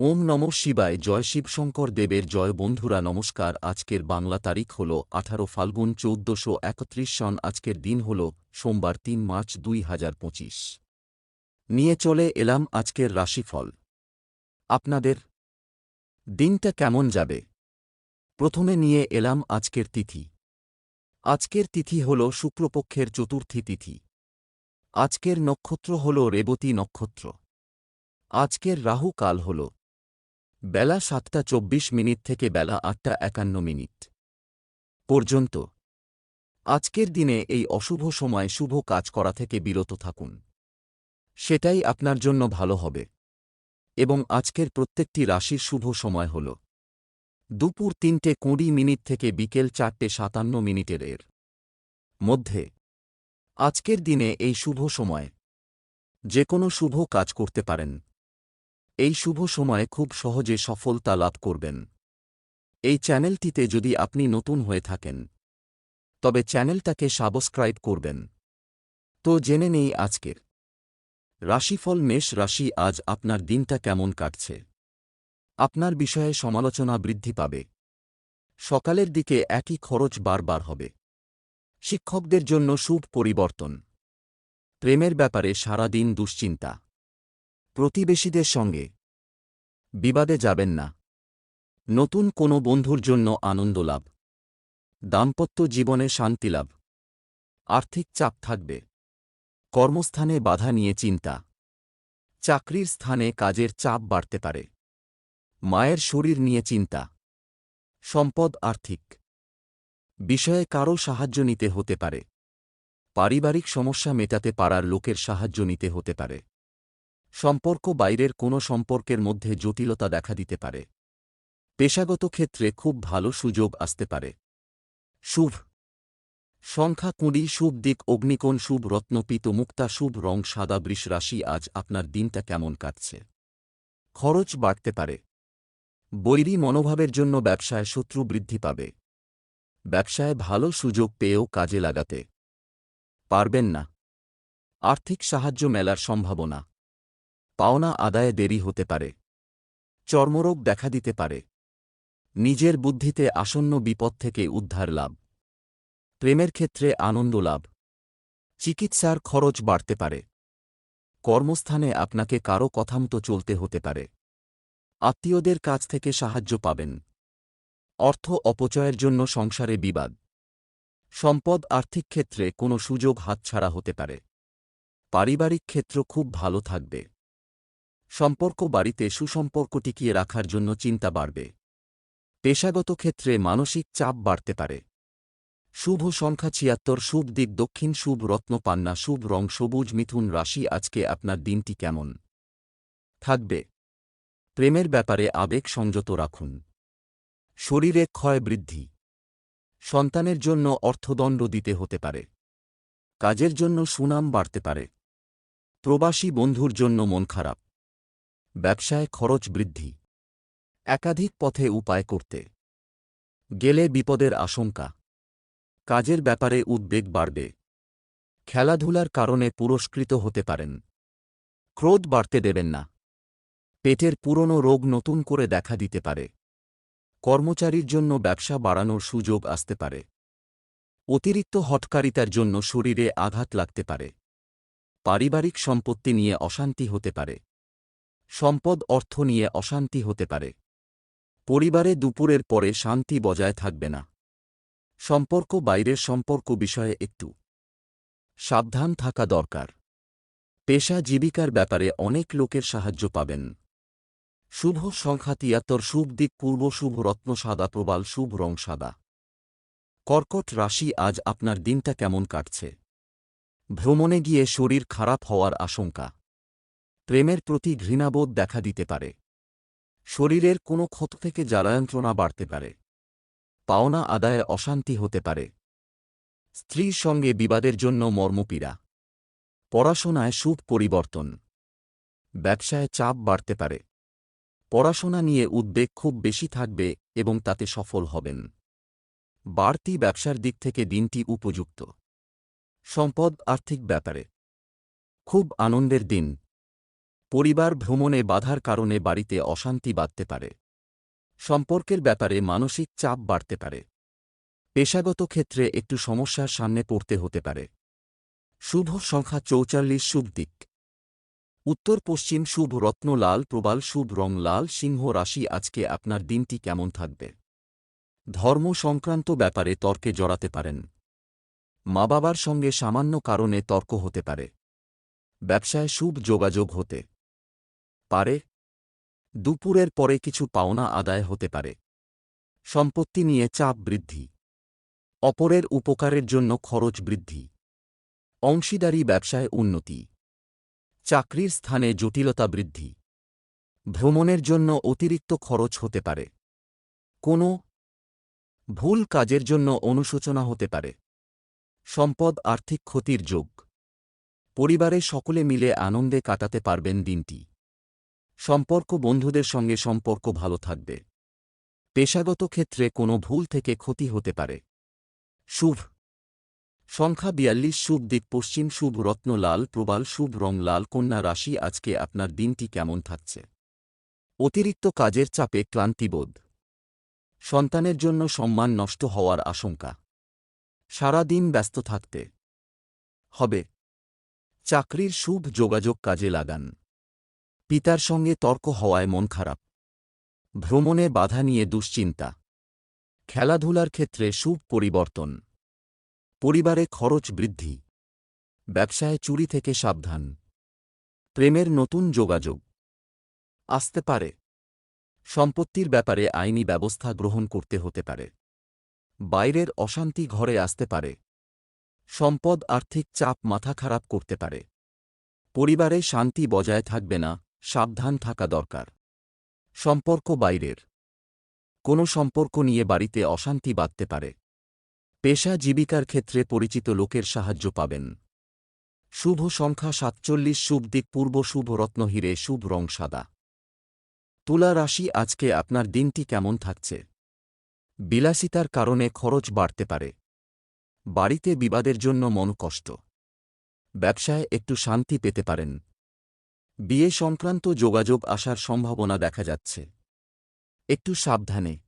ওম নম শিবায়, জয় শিবশঙ্কর দেবের জয় বন্ধুরা, নমস্কার। আজকের বাংলা তারিখ হল আঠারো ফাল্গুন চৌদ্দশো একত্রিশ সন আজকের দিন হল সোমবার তিন মার্চ দুই হাজার পঁচিশ। নিয়ে চলে এলাম আজকের রাশিফল। আপনাদের দিনটা কেমন যাবে? প্রথমে নিয়ে এলাম আজকের তিথি। আজকের তিথি হল শুক্লপক্ষের চতুর্থী তিথি। আজকের নক্ষত্র হল রেবতী নক্ষত্র। আজকের রাহু কাল হল বেলা সাতটা চব্বিশ মিনিট থেকে বেলা আটটা একান্ন মিনিট পর্যন্ত। আজকের দিনে এই অশুভ সময় শুভ কাজ করা থেকে বিরত থাকুন। সেটাই আপনার জন্য ভালো হবে। এবং আজকের প্রত্যেকটি রাশির শুভ সময় হল। দুপুর তিনটে কুড়ি মিনিট থেকে বিকেল চারটে সাতান্ন মিনিটের এর মধ্যে। আজকের দিনে এই শুভ সময়। যে কোনো শুভ কাজ করতে পারেন। এই শুভ সময়ে খুব সহজে সফলতা লাভ করবেন। এই চ্যানেলটিতে যদি আপনি নতুন হয়ে থাকেন, তবে চ্যানেলটাকে সাবস্ক্রাইব করবেন। তো জেনে নেই আজকের রাশিফল মেষ রাশি আজ আপনার দিনটা কেমন কাটছে? আপনার বিষয়ে সমালোচনা বৃদ্ধি পাবে। সকালের দিকে একই খরচ বারবার হবে। শিক্ষকদের জন্য শুভ পরিবর্তন। প্রেমের ব্যাপারে সারা দিন দুশ্চিন্তা। প্রতিবেশীদের সঙ্গে। বিবাদে যাবেন না। নতুন কোনো বন্ধুর জন্য আনন্দ লাভ। দাম্পত্য জীবনে শান্তি লাভ। আর্থিক চাপ থাকবে। কর্মস্থানে বাধা নিয়ে চিন্তা। চাকরির স্থানে কাজের চাপ বাড়তে পারে। মায়ের শরীর নিয়ে চিন্তা। সম্পদ আর্থিক। বিষয়ে কারও সাহায্য নিতে হতে পারে। পারিবারিক সমস্যা মেটাতে পারার লোকের সাহায্য নিতে হতে পারে। সম্পর্ক বাইরের কোনো সম্পর্কের মধ্যে জটিলতা দেখা দিতে পারে। পেশাগত ক্ষেত্রে খুব ভালো সুযোগ আসতে পারে। শুভ। সংখ্যা কুঁড়ি, শুভ দিক, অগ্নিকোণ, শুভ রত্নপিত মুক্তা, শুভ রং, সাদা বৃষ রাশি, আজ আপনার দিনটা কেমন কাটছে? খরচ বাড়তে পারে। বৈরী মনোভাবের জন্য ব্যবসায় শত্রু বৃদ্ধি পাবে। ব্যবসায় ভালো সুযোগ পেয়েও কাজে লাগাতে। পারবেন না। আর্থিক সাহায্য মেলার সম্ভাবনা। পাওনা আদায়ে দেরি হতে পারে। চর্মরোগ দেখা দিতে পারে। নিজের বুদ্ধিতে আসন্ন বিপদ থেকে উদ্ধার লাভ। প্রেমের ক্ষেত্রে আনন্দ লাভ। চিকিৎসার খরচ বাড়তে পারে। কর্মস্থানে আপনাকে কারও কথামতো চলতে হতে পারে। আত্মীয়দের কাছ থেকে সাহায্য পাবেন। অর্থ অপচয়ের জন্য সংসারে বিবাদ। সম্পদ আর্থিক ক্ষেত্রে কোনো সুযোগ হাতছাড়া হতে পারে। পারিবারিক ক্ষেত্র খুব ভালো থাকবে। সম্পর্ক বাড়িতে সুসম্পর্ক টিকিয়ে রাখার জন্য চিন্তা বাড়বে। পেশাগত ক্ষেত্রে মানসিক চাপ বাড়তে পারে। শুভ সংখ্যা ছিয়াত্তর, শুভ দিক দক্ষিণ, শুভ রত্ন পান্না, শুভ রং সবুজ, মিথুন রাশি, আজকে আপনার দিনটি কেমন? থাকবে। প্রেমের ব্যাপারে আবেগ সংযত রাখুন। শরীরে ক্ষয় বৃদ্ধি। সন্তানের জন্য অর্থদণ্ড দিতে হতে পারে। কাজের জন্য সুনাম বাড়তে পারে। প্রবাসী বন্ধুর জন্য মন খারাপ। ব্যবসায় খরচ বৃদ্ধি। একাধিক পথে উপায় করতে। গেলে বিপদের আশঙ্কা। কাজের ব্যাপারে উদ্বেগ বাড়বে। খেলাধুলার কারণে পুরস্কৃত হতে পারেন। ক্রোধ বাড়তে দেবেন না। পেটের পুরনো রোগ নতুন করে দেখা দিতে পারে। কর্মচারীর জন্য ব্যবসা বাড়ানোর সুযোগ আসতে পারে। অতিরিক্ত হটকারিতার জন্য শরীরে আঘাত লাগতে পারে। পারিবারিক সম্পত্তি নিয়ে অশান্তি হতে পারে। সম্পদ অর্থ নিয়ে অশান্তি হতে পারে। পরিবারে দুপুরের পরে শান্তি বজায় থাকবে না। সম্পর্ক বাইরের সম্পর্ক বিষয়ে একটু সাবধান থাকা দরকার। পেশা জীবিকার ব্যাপারে অনেক লোকের সাহায্য পাবেন। শুভ সংখ্যা তিয়াত্তর শুভ দিক পূর্ব শুভ রত্ন সাদা প্রবাল শুভ রং সাদা। কর্কট রাশি আজ আপনার দিনটা কেমন কাটছে? ভ্রমণে গিয়ে শরীর খারাপ হওয়ার আশঙ্কা। প্রেমের প্রতি ঘৃণাবোধ দেখা দিতে পারে। শরীরের কোনো ক্ষত থেকে জ্বালায়ন্ত্রণা বাড়তে পারে। পাওনা আদায়ে অশান্তি হতে পারে। স্ত্রীর সঙ্গে বিবাদের জন্য মর্মপীড়া। পড়াশোনায় সুখ পরিবর্তন। ব্যবসায় চাপ বাড়তে পারে। পড়াশোনা নিয়ে উদ্বেগ খুব বেশি থাকবে এবং তাতে সফল হবেন। বাড়তি ব্যবসার দিক থেকে দিনটি উপযুক্ত। সম্পদ আর্থিক ব্যাপারে। খুব আনন্দের দিন। পরিবার ভ্রমণে বাধার কারণে বাড়িতে অশান্তি বাড়তে পারে। সম্পর্কের ব্যাপারে মানসিক চাপ বাড়তে পারে। পেশাগত ক্ষেত্রে একটু সমস্যার সামনে পড়তে হতে পারে। শুভ সংখ্যা চৌচাল্লিশ শুভ দিক। উত্তর পশ্চিম শুভ রত্ন লাল, প্রবাল শুভ রং লাল, সিংহ রাশি আজকে আপনার দিনটি কেমন থাকবে? ধর্ম সংক্রান্ত ব্যাপারে তর্কে জড়াতে পারেন। মা বাবার সঙ্গে সামান্য কারণে তর্ক হতে পারে। ব্যবসায় শুভ যোগাযোগ হতে পারে, দুপুরের পরে কিছু পাওনা আদায় হতে পারে। সম্পত্তি নিয়ে চাপ বৃদ্ধি। অপরের উপকারের জন্য খরচ বৃদ্ধি। অংশীদারি ব্যবসায় উন্নতি। চাকরির স্থানে জটিলতা বৃদ্ধি। ভ্রমণের জন্য অতিরিক্ত খরচ হতে পারে। কোনো ভুল কাজের জন্য অনুশোচনা হতে পারে। সম্পদ আর্থিক ক্ষতির যোগ। পরিবারে সকলে মিলে আনন্দে কাটাতে পারবেন দিনটি। সম্পর্ক বন্ধুদের সঙ্গে সম্পর্ক ভালো থাকবে। পেশাগত ক্ষেত্রে কোনো ভুল থেকে ক্ষতি হতে পারে। শুভ। সংখ্যা বিয়াল্লিশ শুভ দিক পশ্চিম শুভ রত্ন লাল প্রবাল শুভ রং লাল, কন্যা রাশি, আজকে আপনার দিনটি কেমন থাকছে? অতিরিক্ত কাজের চাপে ক্লান্তিবোধ সন্তানের জন্য সম্মান নষ্ট হওয়ার আশঙ্কা। সারা দিন ব্যস্ত থাকতে। হবে। চাকরির শুভ যোগাযোগ কাজে লাগান। পিতার সঙ্গে তর্ক হওয়ায় মন খারাপ। ভ্রমণে বাধা নিয়ে দুশ্চিন্তা। খেলাধুলার ক্ষেত্রে শুভ পরিবর্তন। পরিবারে খরচ বৃদ্ধি। ব্যবসায় চুরি থেকে সাবধান। প্রেমের নতুন যোগাযোগ। আসতে পারে। সম্পত্তির ব্যাপারে আইনি ব্যবস্থা গ্রহণ করতে হতে পারে। বাইরের অশান্তি ঘরে আসতে পারে। সম্পদ আর্থিক চাপ মাথা খারাপ করতে পারে। পরিবারে শান্তি বজায় থাকবে না। সাবধান থাকা দরকার। সম্পর্ক বাইরের। কোনো সম্পর্ক নিয়ে বাড়িতে অশান্তি বাঁধতে পারে। পেশা জীবিকার ক্ষেত্রে পরিচিত লোকের সাহায্য পাবেন। শুভ সংখ্যা সাতচল্লিশ, শুভ দিক পূর্ব, শুভ রত্ন হিরে, শুভ রং সাদা। তুলা রাশি, আজকে আপনার দিনটি কেমন থাকছে? বিলাসিতার কারণে খরচ বাড়তে পারে। বাড়িতে বিবাদের জন্য মন কষ্ট। ব্যবসায় একটু শান্তি পেতে পারেন। বিয়ে সংক্রান্ত যোগাযোগ আসার সম্ভাবনা দেখা যাচ্ছে। একটু সাবধানে।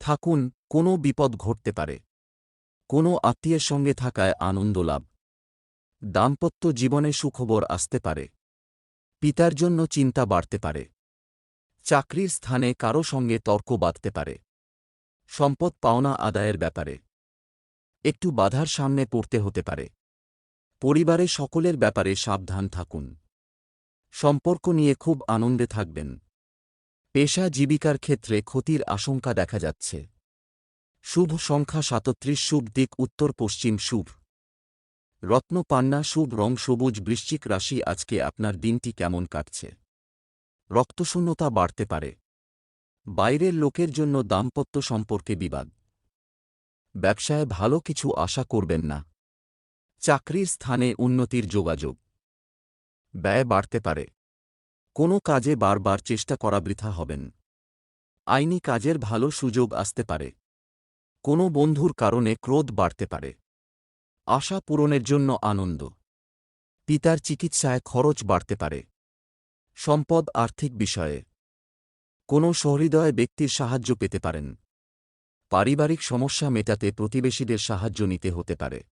থাকুন, কোনো বিপদ ঘটতে পারে। কোনো আত্মীয়ের সঙ্গে থাকায় আনন্দ লাভ। দাম্পত্য জীবনে সুখবর আসতে পারে। পিতার জন্য চিন্তা বাড়তে পারে। চাকরির স্থানে কারও সঙ্গে তর্ক বাঁধতে পারে। সম্পদ পাওনা আদায়ের ব্যাপারে। একটু বাধার সামনে পড়তে হতে পারে। পরিবারে সকলের ব্যাপারে সাবধান থাকুন। সম্পর্ক নিয়ে খুব আনন্দে থাকবেন। পেশা জীবিকার ক্ষেত্রে ক্ষতির আশঙ্কা দেখা যাচ্ছে। শুভ সংখ্যা সাতত্রিশ, শুভ দিক উত্তর পশ্চিম, শুভ। রত্নপান্না শুভ রং, সবুজ, বৃশ্চিক রাশি, আজকে আপনার দিনটি কেমন কাটছে? রক্তশূন্যতা বাড়তে পারে। বাইরের লোকের জন্য দাম্পত্য সম্পর্কে বিবাদ। ব্যবসায় ভালো কিছু আশা করবেন না। চাকরির স্থানে উন্নতির যোগাযোগ। ব্যয় বাড়তে পারে। কোনো কাজে বারবার চেষ্টা করা বৃথা হবেন। আইনি কাজের ভালো সুযোগ আসতে পারে। কোনো বন্ধুর কারণে ক্রোধ বাড়তে পারে। আশা পূরণের জন্য আনন্দ। পিতার চিকিৎসায় খরচ বাড়তে পারে। সম্পদ আর্থিক বিষয়ে। কোনো সহৃদয় ব্যক্তির সাহায্য পেতে পারেন। পারিবারিক সমস্যা মেটাতে প্রতিবেশীদের সাহায্য নিতে হতে পারে।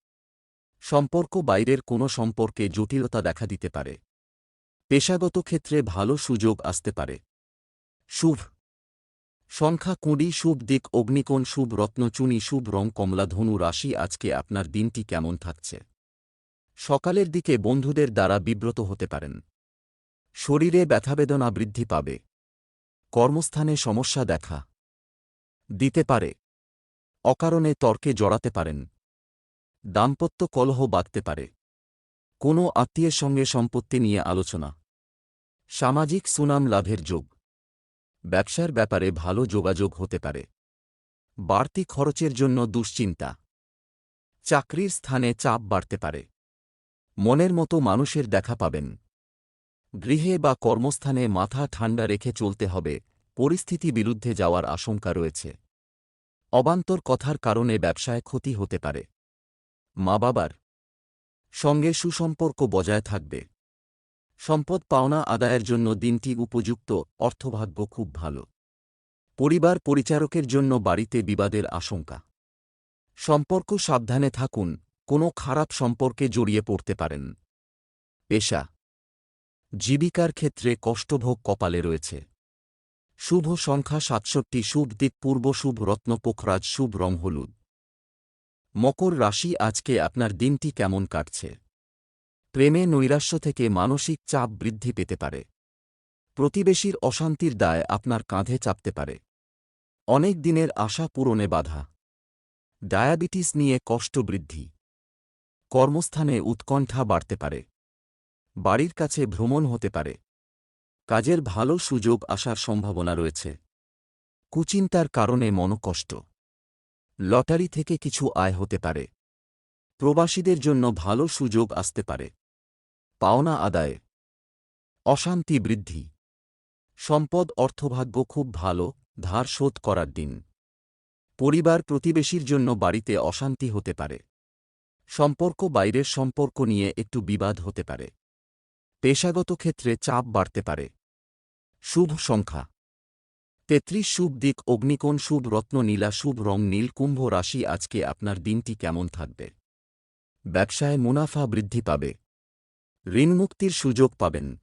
সম্পর্ক বাইরের কোনো সম্পর্কে জটিলতা দেখা দিতে পারে। পেশাগত ক্ষেত্রে ভালো সুযোগ আসতে পারে। শুভ। সংখ্যা কুঁড়ি, শুভ দিক, অগ্নিকোণ, শুভ রত্নচুনি শুভ রং, কমলা, ধনু, রাশি, আজকে আপনার দিনটি কেমন থাকছে? সকালের দিকে বন্ধুদের দ্বারা বিব্রত হতে পারেন। শরীরে ব্যথাবেদনা বৃদ্ধি পাবে। কর্মস্থানে সমস্যা দেখা দিতে পারে। অকারণে তর্কে জড়াতে পারেন। দাম্পত্য কলহ বাঁধতে পারে। কোনো আত্মীয়ের সঙ্গে সম্পত্তি নিয়ে আলোচনা সামাজিক সুনাম লাভের যোগ। ব্যবসার ব্যাপারে ভালো যোগাযোগ হতে পারে। বাড়তি খরচের জন্য দুশ্চিন্তা। চাকরির স্থানে চাপ বাড়তে পারে। মনের মতো মানুষের দেখা পাবেন। গৃহে বা কর্মস্থানে মাথা ঠান্ডা রেখে চলতে হবে, পরিস্থিতি বিরুদ্ধে যাওয়ার আশঙ্কা রয়েছে। অবান্তর কথার কারণে ব্যবসায় ক্ষতি হতে পারে। মা বাবার সঙ্গে সুসম্পর্ক বজায় থাকবে। সম্পদ পাওনা আদায়ের জন্য দিনটি উপযুক্ত, অর্থভাগ্য খুব ভালো। পরিবার পরিচারকের জন্য বাড়িতে বিবাদের আশঙ্কা। সম্পর্ক সাবধানে থাকুন, কোনো খারাপ সম্পর্কে জড়িয়ে পড়তে পারেন। পেশা। জীবিকার ক্ষেত্রে কষ্টভোগ কপালে রয়েছে। শুভ সংখ্যা সাতষট্টি, শুভ দিক পূর্ব, শুভ রত্ন পোখরাজ, শুভ রং হলুদ। মকর রাশি আজকে আপনার দিনটি কেমন কাটছে? প্রেমে নৈরাশ্য থেকে মানসিক চাপ বৃদ্ধি পেতে পারে। প্রতিবেশীর অশান্তির দায় আপনার কাঁধে চাপতে পারে। অনেক দিনের আশা পূরণে বাধা। ডায়াবেটিস নিয়ে কষ্ট বৃদ্ধি। কর্মস্থানে উৎকণ্ঠা বাড়তে পারে। বাড়ির কাছে ভ্রমণ হতে পারে। কাজের ভালো সুযোগ আসার সম্ভাবনা রয়েছে। কুচিন্তার কারণে মনকষ্ট। লটারি থেকে কিছু আয় হতে পারে। প্রবাসীদের জন্য ভালো সুযোগ আসতে পারে। পাওনা আদায়। অশান্তি বৃদ্ধি। সম্পদ অর্থভাগ্য খুব ভালো, ধার শোধ করার দিন। পরিবার প্রতিবেশীর জন্য বাড়িতে অশান্তি হতে পারে। সম্পর্ক বাইরের সম্পর্ক নিয়ে একটু বিবাদ হতে পারে। পেশাগত ক্ষেত্রে চাপ বাড়তে পারে। শুভ সংখ্যা। তেত্রিশ শুভ দিক, অগ্নিকোণ শুভ রত্ন নীলা শুভ রং নীল কুম্ভ রাশি, আজকে আপনার দিনটি কেমন থাকবে? ব্যবসায় মুনাফা বৃদ্ধি পাবে। ঋণমুক্তির সুযোগ পাবেন।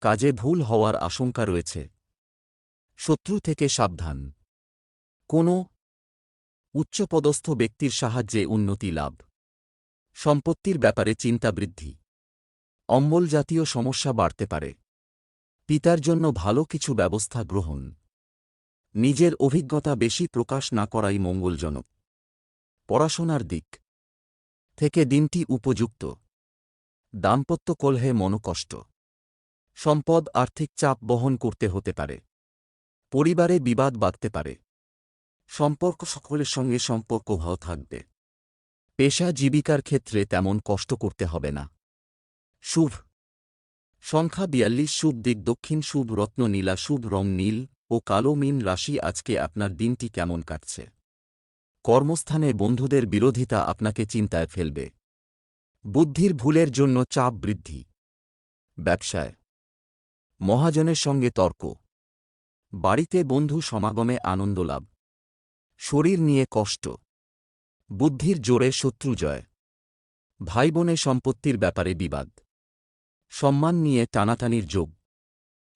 কাজে ভুল হওয়ার আশঙ্কা রয়েছে। শত্রু থেকে সাবধান। কোনো উচ্চপদস্থ ব্যক্তির সাহায্যে উন্নতি লাভ। সম্পত্তির ব্যাপারে চিন্তা বৃদ্ধি। অম্বল জাতীয় সমস্যা বাড়তে পারে। পিতার জন্য ভালো কিছু ব্যবস্থা গ্রহণ। নিজের অভিজ্ঞতা বেশি প্রকাশ না করাই মঙ্গলজনক। পড়াশোনার দিক থেকে দিনটি উপযুক্ত। দাম্পত্য কলহে মনকষ্ট। সম্পদ আর্থিক চাপ বহন করতে হতে পারে। পরিবারে বিবাদ বাঁধতে পারে। সম্পর্ক সকলের সঙ্গে সম্পর্ক ভালো থাকবে। পেশা জীবিকার ক্ষেত্রে তেমন কষ্ট করতে হবে না। শুভ। সংখ্যা বিয়াল্লিশ শুভ দিক দক্ষিণ শুভ রত্ন নীলা শুভ রং নীল ও কালো মিন রাশি আজকে আপনার দিনটি কেমন কাটছে। কর্মস্থানে বন্ধুদের বিরোধিতা আপনাকে চিন্তায় ফেলবে। বুদ্ধির ভুলের জন্য চাপ বৃদ্ধি। ব্যবসায়। মহাজনের সঙ্গে তর্ক। বাড়িতে বন্ধু সমাগমে আনন্দ লাভ। শরীর নিয়ে কষ্ট। বুদ্ধির জোরে শত্রু জয়। ভাই বোনে সম্পত্তির ব্যাপারে বিবাদ। সম্মান নিয়ে টানাটানির যোগ।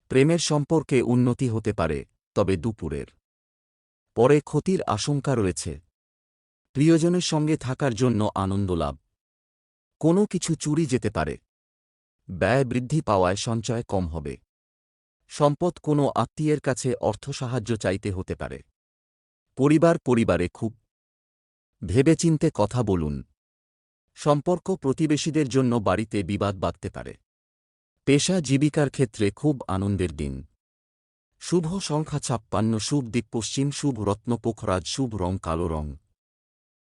প্রেমের সম্পর্কে উন্নতি হতে পারে, তবে দুপুরের। পরে ক্ষতির আশঙ্কা রয়েছে। প্রিয়জনের সঙ্গে থাকার জন্য আনন্দ লাভ। কোনো কিছু চুরি যেতে পারে। ব্যয় বৃদ্ধি পাওয়ায় সঞ্চয় কম হবে। সম্পদ কোনো আত্মীয়ের কাছে অর্থ সাহায্য চাইতে হতে পারে। পরিবার পরিবারে খুব। ভেবেচিন্তে কথা বলুন। সম্পর্ক প্রতিবেশীদের জন্য বাড়িতে বিবাদ বাঁধতে পারে। পেশা জীবিকার ক্ষেত্রে খুব আনন্দের দিন। শুভ সংখ্যা ছাপ্পান্ন, শুভ দিক পশ্চিম, শুভ রত্ন পোখরাজ, শুভ রং কালো রং।